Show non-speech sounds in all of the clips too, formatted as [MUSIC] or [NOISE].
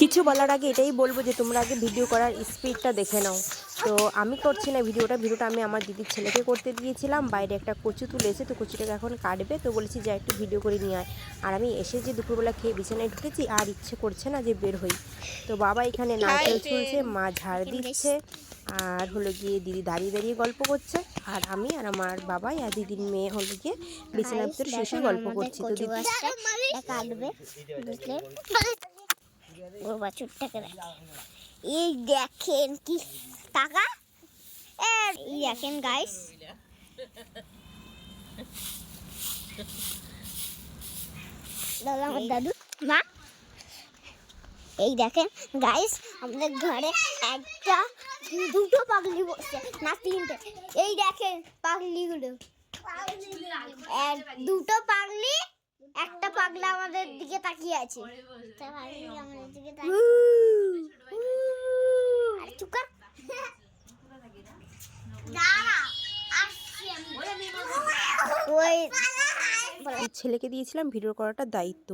কিছু বলার আগে এটাই বলব যে তোমরা আগে ভিডিও করার স্পিডটা দেখে নাও। তো আমি করছি না ভিডিওটা ভিডিওটা আমি আমার দিদির ছেলেকে করতে দিয়েছিলাম। বাইরে একটা কচু তুলেছে তো কচুটাকে এখন কাটবে। তো বলেছি যে একটু ভিডিও করে নিয়ে আয়। আর আমি এসে যে দুপুরবেলা খেয়ে বিছানায় ঢুকেছি আর ইচ্ছে করছে না যে বের হই। তো বাবা এখানে নারকেল ছুলছে মা ঝাড় দিচ্ছে আর হলো গিয়ে দিদি দাঁড়িয়ে দাঁড়িয়ে গল্প করছে। আর আমি আর আমার বাবাই আর দিদির মেয়ে হলো গিয়ে বিছানার ভিতরে শুয়ে গল্প করছি। তো দিদি [LAUGHS] ও বাছুরটাকে। এই দেখেন কি টাকা। এই দেখেন গাইস দাদা, আমার দাদু, মা। এই দেখেন গাইস আমাদের ঘরে একটা দুটো পাগলি বসছে। না, তিনটে। এই দেখেন, পাগলিগুলো। দুটো পাগলি একটা পাগলা আমাদের দিকে তাকিয়ে আছে। আমাদের দিকে তাকিয়ে আরে চুপ কর। দাঁড়া আসছি আমি। ওই ছেলেকে দিয়েছিলাম ভিডিও করাটা দায়িত্ব।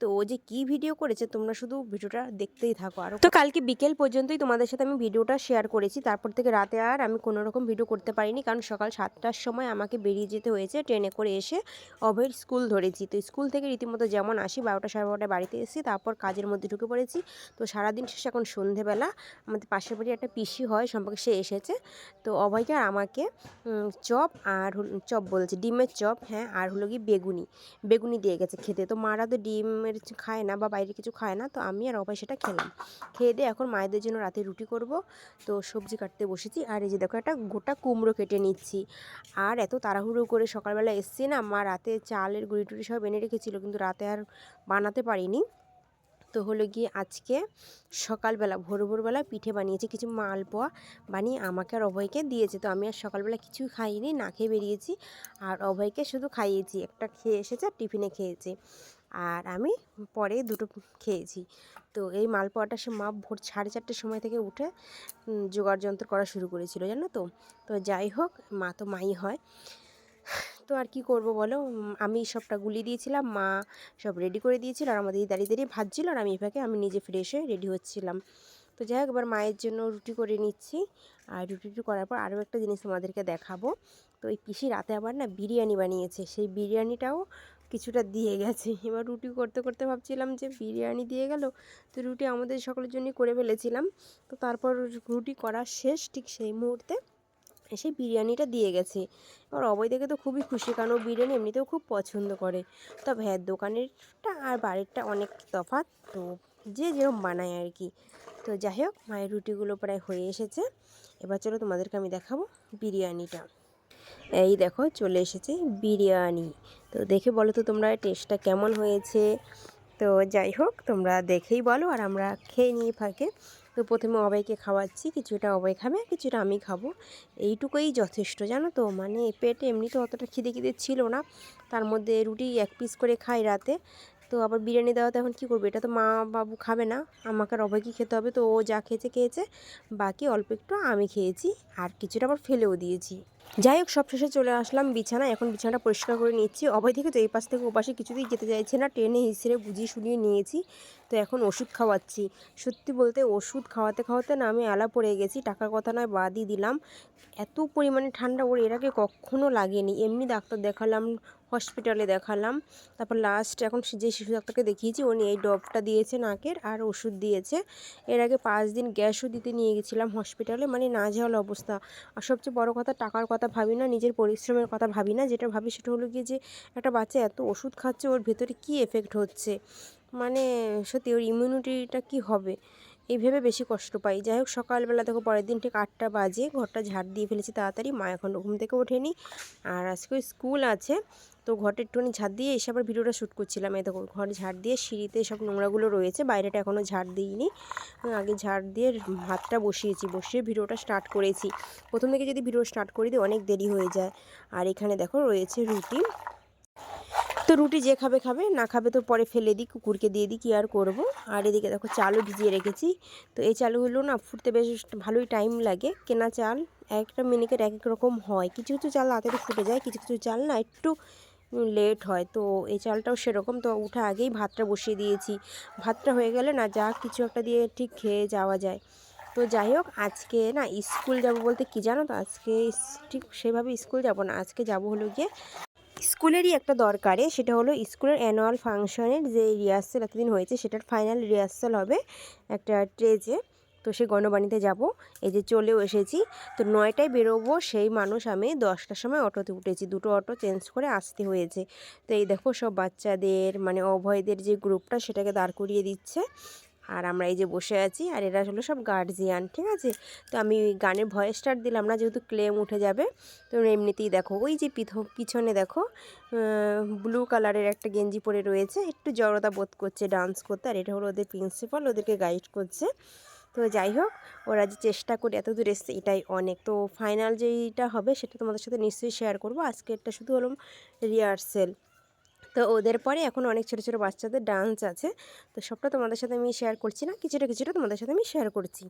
তো ও যে কি ভিডিও করেছে তোমরা শুধু ভিডিওটা দেখতেই থাকো। আর তো কালকে বিকেল পর্যন্তই তোমাদের সাথে আমি ভিডিওটা শেয়ার করেছি। তারপর থেকে রাতে আর আমি কোনো রকম ভিডিও করতে পারিনি কারণ সকাল সাতটার সময় আমাকে বেরিয়ে যেতে হয়েছে ট্রেনে করে এসে অভয়ের স্কুল ধরেছি। তো স্কুল থেকে রীতিমতো যেমন আসি বারোটা সাড়ে বারোটায় বাড়িতে এসেছি তারপর কাজের মধ্যে ঢুকে পড়েছি। তো সারাদিন শেষে এখন সন্ধেবেলা আমাদের পাশের বাড়ি একটা পিসি হয় সম্পর্কে সে এসেছে। তো অভয়কে আর আমাকে চপ আর চপ বলছে ডিমের চপ হ্যাঁ আর হলো কি বেগুনি। বেগুনি দিয়ে গেছে খেতে। তো মারা তো ডিমের কিছু খায় না বা বাইরে কিছু খায় না, তো আমি আর অবাই সেটা খেলাম। খেয়ে দিয়ে এখন মায়েদের জন্য রাতে রুটি করব। তো সবজি কাটতে বসেছি। আর এই যে দেখো একটা গোটা কুমড়ো কেটে নিচ্ছি। আর এত তাড়াহুড়ো করে সকালবেলা এসছি না, মা রাতে চালের গুঁড়ি টুড়ি সব এনে রেখেছিলো, কিন্তু রাতে আর বানাতে পারিনি। তো হলো গিয়ে আজকে সকালবেলা, ভোর ভোরবেলা পিঠে বানিয়েছি কিছু মালপোয়া। বানিয়ে আমাকে আর অভয়কে দিয়েছে। তো আমি আর সকালবেলা কিছুই খাইনি, না খেয়ে বেরিয়েছি। আর অভয়কে শুধু খাইয়েছি, একটা খেয়ে এসেছে আর টিফিনে খেয়েছে। আর আমি পরে দুটো খেয়েছি। তো এই মালপোয়াটা সে মা ভোর সাড়ে চারটের সময় থেকে উঠে যোগাড় যন্ত্র করা শুরু করেছিল, জানো তো? তো যাই হোক, মা তো মাই হয়। তো আর কি করব বলো? আমি সবটা গুলিয়ে দিয়েছিলাম, মা সব রেডি করে দিয়েছিল আর আমাদের দাঁড়িয়ে দাঁড়িয়ে ভাজছিল আর আমি এভাবে আমি নিজে ফ্রেশ হয়ে রেডি হচ্ছিলাম। তো যাই হোক, এবার মায়ের জন্য রুটি করে নিচ্ছি আর রুটি করার পর আরও একটা জিনিস তোমাদেরকে দেখাবো। তো এই পিসি রাতে আবার না বিরিয়ানি বানিয়েছে, সেই বিরিয়ানিটাও কিছুটা দিয়ে গেছে। এবার রুটি করতে করতে ভাবছিলাম যে বিরিয়ানি দিয়ে গেল, তো রুটি আমাদের সকলের জন্যই করে ফেলেছিলাম। তো তারপর রুটি করা শেষ ঠিক সেই মুহূর্তে এসে বিরিয়ানিটা দিয়ে গেছে। এবার অবয় দেখে তো খুবই খুশি, কারণ ও বিরিয়ানি এমনিতেও খুব পছন্দ করে। তবে হ্যাঁ দোকানেরটা আর বাড়িরটা অনেক তফাৎ, তো যে যেরকম বানায় আর কি। তো যাই হোক, মায়ের রুটিগুলো প্রায় হয়ে এসেছে। এবার চলো তোমাদেরকে আমি দেখাবো বিরিয়ানিটা। এই দেখো, চলে এসেছে বিরিয়ানি। তো দেখে বলো তো তোমরা টেস্টটা কেমন হয়েছে? তো যাই হোক, তোমরা দেখেই বলো আর আমরা খেয়ে নিয়ে ফাঁকে। তো প্রথমে অবাইকে খাওয়াচ্ছি, কিছুটা অবাই খাবে কিছুটা আমি খাব। এইটুকুই যথেষ্ট, জানো তো? মানে পেটে এমনিতে অতটা খিদে খিদে ছিল না। তার মধ্যে রুটি এক পিস করে খাই রাতে। তো আবার বিরিয়ানি দেওয়া তো এখন কী করব? এটা তো মা বাবু খাবে না। আমাকে আর অবাইকে খেতে হবে। তো ও যা খেয়েছে খেয়েছে। বাকি অল্প একটু আমি খেয়েছি। আর কিছুটা আবার ফেলেও দিয়েছি। যাই হোক সব শেষে চলে আসলাম বিছানা এখন বিছানাটা পরিষ্কার করে নিচ্ছি। অভয় থেকে তো এই পাশ থেকে ওপাশে কিছুতেই যেতে চাইছে না। ট্রেনে হিসেবে বুঝিয়ে শুনিয়ে নিয়েছি। তো এখন ওষুধ খাওয়াচ্ছি। সত্যি বলতে ওষুধ খাওয়াতে খাওয়াতে না আমি আলা পড়ে গেছি। টাকার কথা নয়, বাদই দিলাম। এত পরিমাণে ঠান্ডা ওর, এর আগে কখনো লাগেনি। এমনি ডাক্তার দেখালাম, হসপিটালে দেখালাম। তারপর লাস্ট এখন যে শিশু ডাক্তারকে দেখিয়েছি, উনি এই ডবটা দিয়েছে নাকের আর ওষুধ দিয়েছে। এর আগে পাঁচ দিন গ্যাসও দিতে নিয়ে গেছিলাম হসপিটালে। মানে না যাওয়ার অবস্থা। আর সবচেয়ে বড় কথা, টাকার কথা ভাবি না, নিজের পরিশ্রমের কথা ভাবি না। যেটা ভাবি সেটা হলো গিয়ে যে, একটা বাচ্চা এত ওষুধ খাচ্ছে, ওর ভেতরে কী এফেক্ট হচ্ছে? মানে সত্যি ওর ইমিউনিটিটা কী হবে? এই ভেবে বেশি কষ্ট পাই। যাই হোক সকালবেলা দেখো পরের দিন ঠিক আটটা বাজে, ঘরটা ঝাড় দিয়ে ফেলেছি তাড়াতাড়ি, মা এখন ঘুম থেকে ওঠেনি। আর আজকে স্কুল আছে, তো ঘরটা একটুখানি ঝাড় দিয়ে এসে আবার ভিডিওটা শ্যুট করছিলাম। এই দেখো, ঘর ঝাড় দিয়ে সিঁড়িতে সব নোংরাগুলো রয়েছে, বাইরেটা এখনও ঝাড় দিইনি। আগে ঝাড় দিয়ে ভাতটা বসিয়েছি, বসিয়ে ভিডিওটা স্টার্ট করেছি। প্রথম থেকে যদি ভিডিও স্টার্ট করে দিই অনেক দেরি হয়ে যায়। আর এখানে দেখো রয়েছে রুটি। তো রুটি যে খাবে খাবে, না খাবে তো পরে ফেলে দিই, কুকুরকে দিয়ে দিই, কী আর করব? আর এদিকে দেখো চালও ভিজিয়ে রেখেছি। তো এই চালগুলো না ফুটতে বেশ ভালোই টাইম লাগে। কেনা চাল একটা মিনিকেট এক এক রকম হয়। কিছু কিছু চাল তাড়াতাড়ি ফুটে যায়, কিছু কিছু চাল না একটু লেট হয়। তো এই চালটাও সেরকম। তো উঠে আগেই ভাতটা বসিয়ে দিয়েছি। ভাতটা হয়ে গেলে না যা কিছু একটা দিয়ে ঠিক খেয়ে যাওয়া যায়। তো যাই হোক, আজকে না স্কুল যাব বলতে কি জানো তো? আজকে ঠিক সেভাবে স্কুল যাব না। আজকে যাব হলো গিয়ে স্কুলেরই একটা দরকারে, সেটা হলো স্কুলের অ্যানুয়াল ফাংশনের যে রিহার্সেল এতদিন হয়েছে, সেটার ফাইনাল রিহার্সাল হবে একটা ট্রেজে তো সে গণবাণীতে যাব, এই যে চলেও এসেছি। তো নয়টায় বেরোবো, সেই মানুষ আমি দশটার সময় অটোতে উঠেছি। দুটো অটো চেঞ্জ করে আসতে হয়েছে। তো এই দেখো সব বাচ্চাদের মানে অভয়দের যে গ্রুপটা সেটাকে দাঁড় করিয়ে দিচ্ছে। আর আমরা এই যে বসে আছি, আর এরা হলো সব গার্জিয়ান ঠিক আছে? তো আমি গানের ভয়েস স্টার্ট দিলাম না, যেহেতু ক্লেম উঠে যাবে। তো এমনিতেই দেখো, ওই যে পিছনে দেখো ব্লু কালারের একটা গেঞ্জি পরে রয়েছে। একটু জড়তা বোধ করছে ডান্স করতে, আর এটা হলো ওদের প্রিন্সিপাল ওদেরকে গাইড করছে। তো যাই হোক, ওরা যে চেষ্টা করে এত দূর এসছে, এটাই অনেক। তো ফাইনাল যেইটা হবে, সেটা তোমাদের সাথে নিশ্চয়ই শেয়ার করব। আজকে এটা শুধু হলো রিহার্সেল তো ওদের পরে এখন অনেক ছোটো ছোটো বাচ্চাদের ডান্স আছে। তো সবটা তোমাদের সাথে আমি শেয়ার করছি না, কিছুটা কিছুটা তোমাদের সাথে আমি শেয়ার করছি।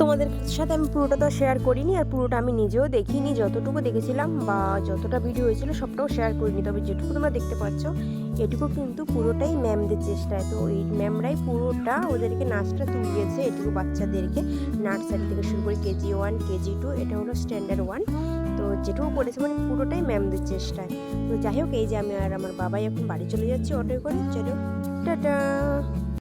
তোমাদের সাথে আমি পুরোটা তো শেয়ার করিনি আর পুরোটা আমি নিজেও দেখিনি। যতটুকু দেখেছিলাম বা যতটা ভিডিও হয়েছিল সবটাও শেয়ার করিনি। তবে যেটুকু তোমরা দেখতে পাচ্ছ, এটুকু কিন্তু পুরোটাই ম্যামদের চেষ্টায়। তো ওই ম্যামরাই পুরোটা ওদেরকে নাচটা তুলিয়েছে এটুকু বাচ্চাদেরকে। নার্সারি থেকে শুরু করে কেজি ওয়ান কেজি টু এটা হলো স্ট্যান্ডার্ড ওয়ান তো যেটুকু করেছে মানে পুরোটাই ম্যামদের চেষ্টায়। তো যাই হোক, এই যে আমি আর আমার বাবাই এখন বাড়ি চলে যাচ্ছি অটোয় করে। চলো, টাটা!